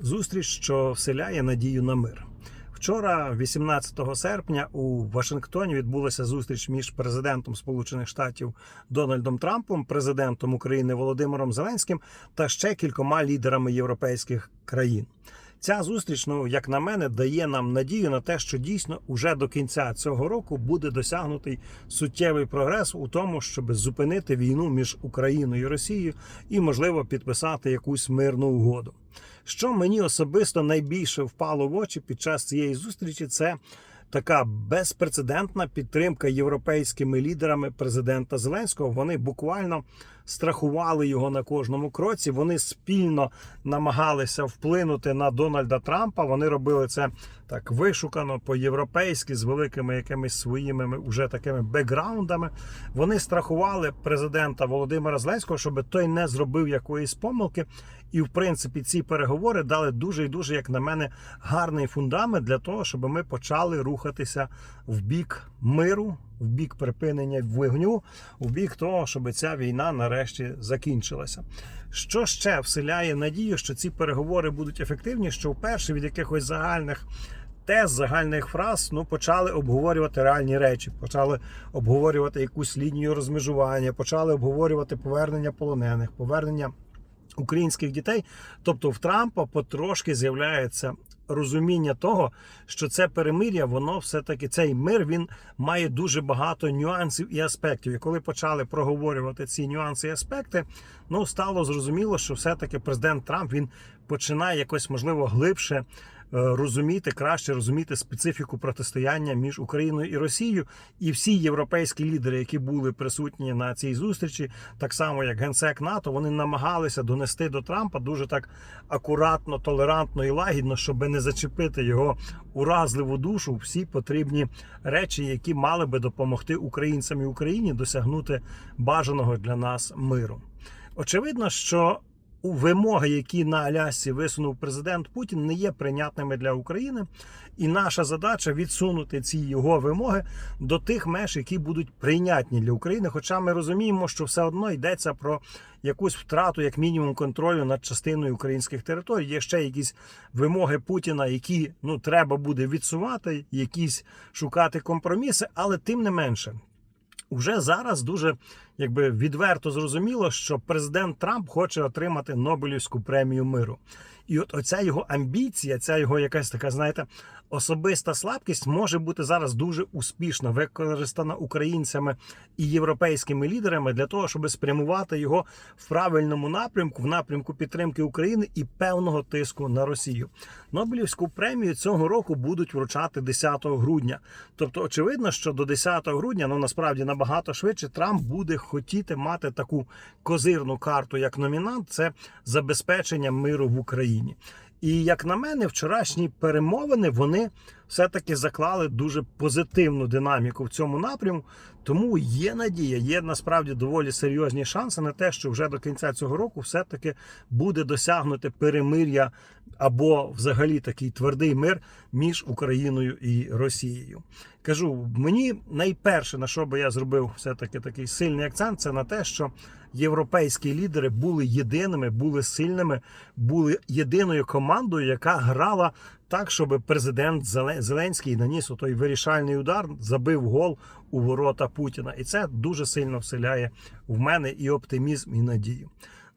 Зустріч, що вселяє надію на мир. Вчора, 18 серпня, у Вашингтоні відбулася зустріч між президентом Сполучених Штатів Дональдом Трампом, президентом України Володимиром Зеленським та ще кількома лідерами європейських країн. Ця зустріч, ну як на мене, дає нам надію на те, що дійсно уже до кінця цього року буде досягнутий суттєвий прогрес у тому, щоб зупинити війну між Україною і Росією і, можливо, підписати якусь мирну угоду. Що мені особисто найбільше впало в очі під час цієї зустрічі, це така безпрецедентна підтримка європейськими лідерами президента Зеленського. Вони буквально страхували його на кожному кроці. Вони спільно намагалися вплинути на Дональда Трампа. Вони робили це так вишукано по-європейськи з великими якимись своїми вже такими бекграундами. Вони страхували президента Володимира Зеленського, щоб той не зробив якоїсь помилки. І, в принципі, ці переговори дали дуже і дуже, як на мене, гарний фундамент для того, щоб ми почали рухатися в бік миру, в бік припинення вогню, в бік того, щоб ця війна нарешті закінчилася. Що ще вселяє надію, що ці переговори будуть ефективні? Що вперше від якихось загальних тез, загальних фраз ну почали обговорювати реальні речі, почали обговорювати якусь лінію розмежування, почали обговорювати повернення полонених, повернення українських дітей. Тобто в Трампа потрошки з'являється розуміння того, що це перемир'я, воно все-таки цей мир він має дуже багато нюансів і аспектів. І коли почали проговорювати ці нюанси і аспекти, ну стало зрозуміло, що все-таки президент Трамп він починає якось можливо глибше. Розуміти краще розуміти специфіку протистояння між Україною і Росією, і всі європейські лідери, які були присутні на цій зустрічі, так само як генсек НАТО, вони намагалися донести до Трампа дуже так акуратно, толерантно і лагідно, щоб не зачепити його уразливу душу. Всі потрібні речі, які мали би допомогти українцям і Україні досягнути бажаного для нас миру. Очевидно, що вимоги, які на Алясці висунув президент Путін, не є прийнятними для України, і наша задача відсунути ці його вимоги до тих меж, які будуть прийнятні для України. Хоча ми розуміємо, що все одно йдеться про якусь втрату, як мінімум, контролю над частиною українських територій. Є ще якісь вимоги Путіна, які ну треба буде відсувати, якісь шукати компроміси, але тим не менше. Уже зараз дуже якби відверто зрозуміло, що президент Трамп хоче отримати Нобелівську премію миру. І от оця його амбіція, ця його якась така, знаєте, особиста слабкість може бути зараз дуже успішно використана українцями і європейськими лідерами для того, щоб спрямувати його в правильному напрямку, в напрямку підтримки України і певного тиску на Росію. Нобелівську премію цього року будуть вручати 10 грудня. Тобто, очевидно, що до 10 грудня, ну насправді набагато швидше, Трамп буде хотіти мати таку козирну карту як номінант це забезпечення миру в Україні. І як на мене, вчорашні перемовини вони все-таки заклали дуже позитивну динаміку в цьому напрямку. Тому є надія, є насправді доволі серйозні шанси на те, що вже до кінця цього року все-таки буде досягнути перемир'я або взагалі такий твердий мир між Україною і Росією. Кажу, мені найперше на що би я зробив все-таки такий сильний акцент, це на те, що європейські лідери були єдиними, були сильними, були єдиною командою, яка грала так, щоб президент Зеленський наніс той вирішальний удар, забив гол у ворота Путіна. І це дуже сильно вселяє в мене і оптимізм, і надію.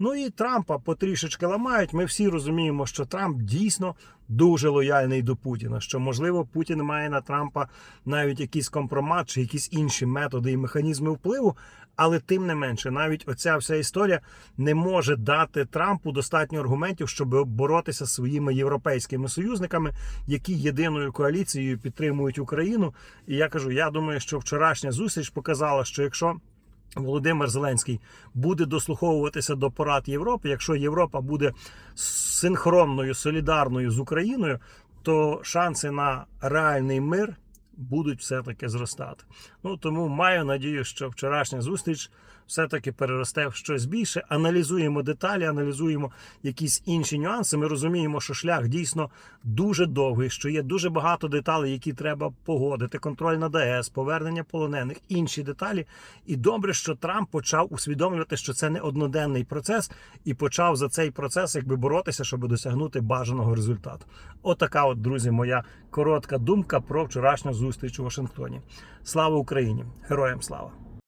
Ну і Трампа потрішечки ламають. Ми всі розуміємо, що Трамп дійсно дуже лояльний до Путіна. Що можливо Путін має на Трампа навіть якийсь компромат чи якісь інші методи і механізми впливу. Але тим не менше, навіть оця вся історія не може дати Трампу достатньо аргументів, щоб боротися зі своїми європейськими союзниками, які єдиною коаліцією підтримують Україну. І я кажу, я думаю, що вчорашня зустріч показала, що якщо Володимир Зеленський буде дослуховуватися до порад Європи. Якщо Європа буде синхронною, солідарною з Україною, то шанси на реальний мир будуть все-таки зростати. Ну тому маю надію, що вчорашня зустріч все-таки переросте в щось більше. Аналізуємо деталі, аналізуємо якісь інші нюанси. Ми розуміємо, що шлях дійсно дуже довгий, що є дуже багато деталей, які треба погодити. Контроль над АЕС, повернення полонених, інші деталі. І добре, що Трамп почав усвідомлювати, що це не одноденний процес, і почав за цей процес якби боротися, щоб досягнути бажаного результату. Отака, от, друзі, моя коротка думка про вчорашню зустріч у Вашингтоні. Слава Україні! Героям слава!